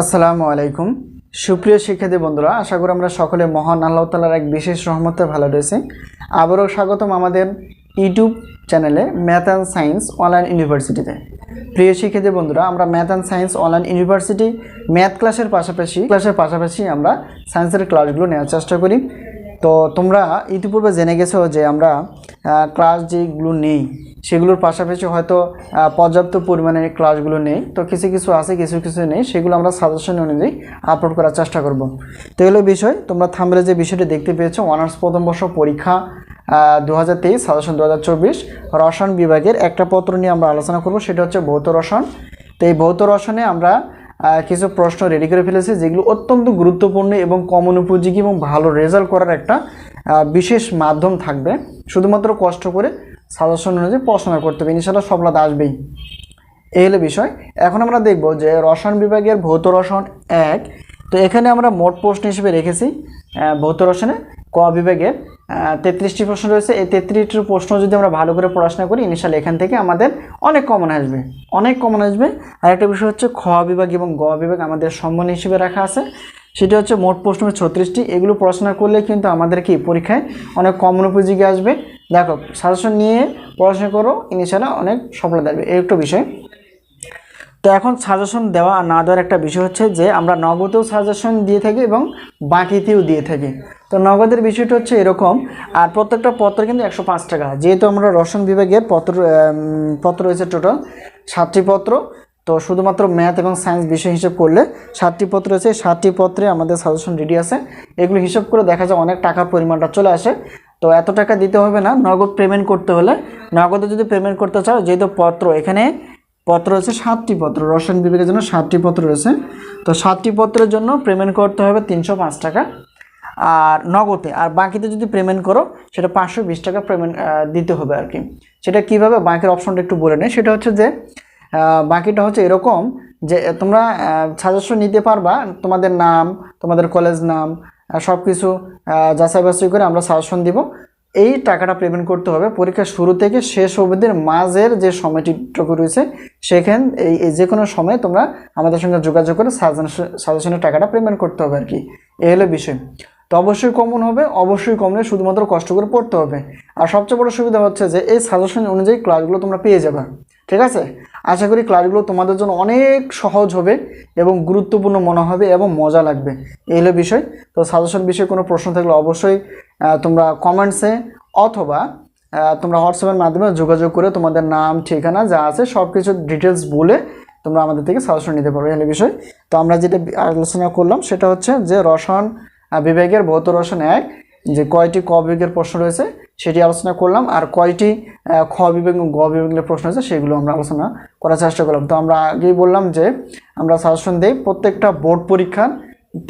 আসসালামু আলাইকুম। সুপ্রিয় শিক্ষার্থী বন্ধুরা, আশা করি আমরা সকলে মহান আল্লাহ তালার এক বিশেষ রহমতে ভালো রয়েছে। আবারও স্বাগতম আমাদের ইউটিউব চ্যানেলে ম্যাথ অ্যান্ড সায়েন্স অনলাইন ইউনিভার্সিটিতে। প্রিয় শিক্ষার্থী বন্ধুরা, আমরা math and science online university math ক্লাসের পাশাপাশি ক্লাসের পাশাপাশি আমরা সায়েন্সের ক্লাসগুলো নেওয়ার চেষ্টা করি। তো তোমরা ইতিপূর্বে জেনে গেছো যে আমরা ক্লাস যেগুলো নেই, সেগুলোর পাশাপাশি হয়তো পর্যাপ্ত পরিমাণে ক্লাসগুলো নেই। তো কিছু কিছু আছে, কিছু কিছু নেই, সেগুলো আমরা সাজেশন অনুযায়ী আপলোড করার চেষ্টা করব। তো এগুলো বিষয়, তোমরা থামলে যে বিষয়টি দেখতে পেয়েছ অনার্স প্রথম বর্ষ পরীক্ষা দু হাজার তেইশ সাজেশন দু হাজার চব্বিশ, রসায়ন বিভাগের একটা পত্র নিয়ে আমরা আলোচনা করব, সেটা হচ্ছে ভৌত রসায়ন। তো এই ভৌত রসায়নে আমরা কিছু প্রশ্ন রেডি করে ফেলেছি, যেগুলো অত্যন্ত গুরুত্বপূর্ণ এবং কমন উপযোগী এবং ভালো রেজাল্ট করার একটা বিশেষ মাধ্যম থাকবে। শুধুমাত্র কষ্ট করে সাজেশন অনুযায়ী পড়াশোনা করতে হবে। ইনশাল্লাহ সফলতা আসবেই। এই হলো বিষয়। এখন আমরা দেখব যে রসায়ন বিভাগের ভৌত রসায়ন এক, তো এখানে আমরা মোট প্রশ্ন হিসেবে রেখেছি ভৌত রসায়নে ক বিভাগের। তেত্রিশটি প্রশ্ন রয়েছে। এই তেত্রিশটির প্রশ্ন যদি আমরা ভালো করে পড়াশোনা করি ইনিশিয়াল এখান থেকে আমাদের অনেক কমন আসবে। অনেক কমন আসবে। আর একটা বিষয় হচ্ছে খ বিভাগ এবং গ বিভাগ আমাদের সম্মান হিসেবে রাখা আছে। সেটা হচ্ছে মোট প্রশ্ন ছত্রিশটি। এগুলো পড়াশোনা করলে কিন্তু আমাদের কি, পরীক্ষায় অনেক কমন উপযোগী আসবে। দেখো সাজেশন নিয়ে পড়াশোনা করো ইনিশিয়ালে অনেক সফলতা আসবে এই একটা বিষয়। তো এখন সাজেশন দেওয়া আর না দেওয়ার একটা বিষয় হচ্ছে যে, আমরা নগদেও সাজেশন দিয়ে থাকি এবং বাকিতেও দিয়ে থাকি। তো নগদের বিষয়টা হচ্ছে এরকম, আর প্রত্যেকটা পত্র কিন্তু একশো পাঁচ টাকা। যেহেতু আমরা রসায়ন বিভাগের পত্র পত্র রয়েছে টোটাল সাতটি পত্র, তো শুধুমাত্র ম্যাথ এবং সায়েন্স বিষয় হিসেব করলে সাতটি পত্র আছে সাতটি পত্রে আমাদের সাজেশন রেডি আছে। এগুলো হিসাব করে দেখা যায় অনেক টাকার পরিমাণটা চলে আসে। তো এত টাকা দিতে হবে না, নগদ পেমেন্ট করতে হলে। নগদে যদি পেমেন্ট করতে চাও, যেহেতু পত্র, এখানে পত্র রয়েছে সাতটি পত্র, রসায়ন বিভাগের জন্য সাতটি পত্র রয়েছে। তো সাতটি পত্রের জন্য পেমেন্ট করতে হবে তিনশো পাঁচ টাকা। আর নগদে, আর বাকিতে যদি পেমেন্ট করো, সেটা পাঁচশো বিশ টাকা পেমেন্ট দিতে হবে আর কি। সেটা কীভাবে? বাকির অপশনটা একটু বলে নেই সেটা হচ্ছে যে বাকিটা হচ্ছে এরকম যে তোমরা সাজেশন নিতে পারবা। তোমাদের নাম, তোমাদের কলেজ নাম সব কিছু যাচাই বাছাই করে আমরা সাজেশন দিব। এই টাকাটা পেমেন্ট করতে হবে। পরীক্ষার শুরু থেকে শেষ অবধির মাঝের যে সময়টিটুকু রয়েছে, সেখান, এই যে কোনো সময় তোমরা আমাদের সঙ্গে যোগাযোগ করে সাজেশন সাজেশনের টাকাটা পেমেন্ট করতে হবে আর কি। এই হলো বিষয়। তো অবশ্যই কমন হবে, অবশ্যই কমলে শুধুমাত্র কষ্ট করে পড়তে হবে। আর সবচেয়ে বড় সুবিধা হচ্ছে যে, এই সাজেশন অনুযায়ী ক্লাসগুলো তোমরা পেয়ে যাবে। ঠিক আছে? আশা করি ক্লাসগুলো তোমাদের জন্য অনেক সহজ হবে এবং গুরুত্বপূর্ণ মনে হবে এবং মজা লাগবে। এই হলো বিষয়। তো সাজেশন বিষয়ে কোনো প্রশ্ন থাকলে অবশ্যই তোমরা কমেন্টসে অথবা তোমরা হোয়াটসঅ্যাপের মাধ্যমে যোগাযোগ করে তোমাদের নাম, ঠিকানা যা আছে সব কিছু ডিটেলস বলে তোমরা আমাদের থেকে সাজেশন নিতে পারো এই বিষয়। তো আমরা যেটা আলোচনা করলাম সেটা হচ্ছে যে রসায়ন বিভাগের ভৌত রসায়ন এক, যে কয়টি ক বিভাগের প্রশ্ন রয়েছে সেটি আলোচনা করলাম, আর কয়টি খ বিভাগ গ বিভাগের প্রশ্ন আছে সেগুলো আমরা আলোচনা করার চেষ্টা করলাম। তো আমরা আগেই বললাম যে আমরা সাজেশন দিই প্রত্যেকটা বোর্ড পরীক্ষার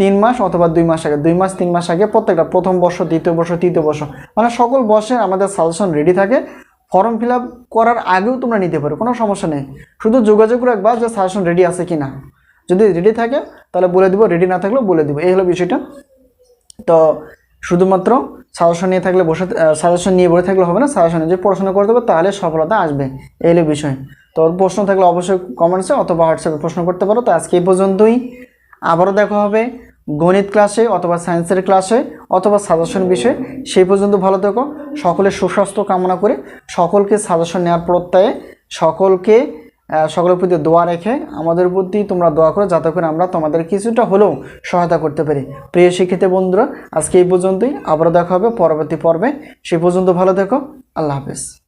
তিন মাস অথবা দুই মাস আগে, দুই মাস, তিন মাস আগে প্রত্যেকটা প্রথম বর্ষ, দ্বিতীয় বর্ষ, তৃতীয় বর্ষ মানে সকল বর্ষে আমাদের সাজেশন রেডি থাকে। ফর্ম ফিল করার আগেও তোমরা নিতে পারো, কোনো সমস্যা নেই। শুধু যোগাযোগ রাখবা যে সাজেশন রেডি আছে কি না যদি রেডি থাকে, তাহলে বলে দিব রেডি না থাকলেও বলে দিব। এই হলো বিষয়টা। তো শুধুমাত্র সাজেশন নিয়ে থাকলে বসে সাজেশন নিয়ে বসে থাকলে হবে না সাজেশনে যে পড়াশোনা করতে হবে তাহলে সফলতা আসবে, এই হলো বিষয়। তো প্রশ্ন থাকলে অবশ্যই কমেন্টসে অথবা হোয়াটসঅ্যাপে প্রশ্ন করতে পারো। তো আজকে এই পর্যন্তই। আবারও দেখা হবে গণিত ক্লাসে অথবা সায়েন্সের ক্লাসে অথবা সাজেশন বিষয়ে। সেই পর্যন্ত ভালো থেকো। সকলের সুস্বাস্থ্য কামনা করে সকলকে সাজেশন নেওয়ার প্রত্যয়ে সকলকে সকলের প্রতি দোয়া রেখে আমাদের প্রতি তোমরা দোয়া করো, যাতে করে আমরা তোমাদের কিছুটা হলেও সহায়তা করতে পারি। প্রিয় শিক্ষিত বন্ধুরা, আজকে এই পর্যন্তই। আবারও দেখা হবে পরবর্তী পর্বে। সেই পর্যন্ত ভালো থেকো। আল্লাহ হাফেজ।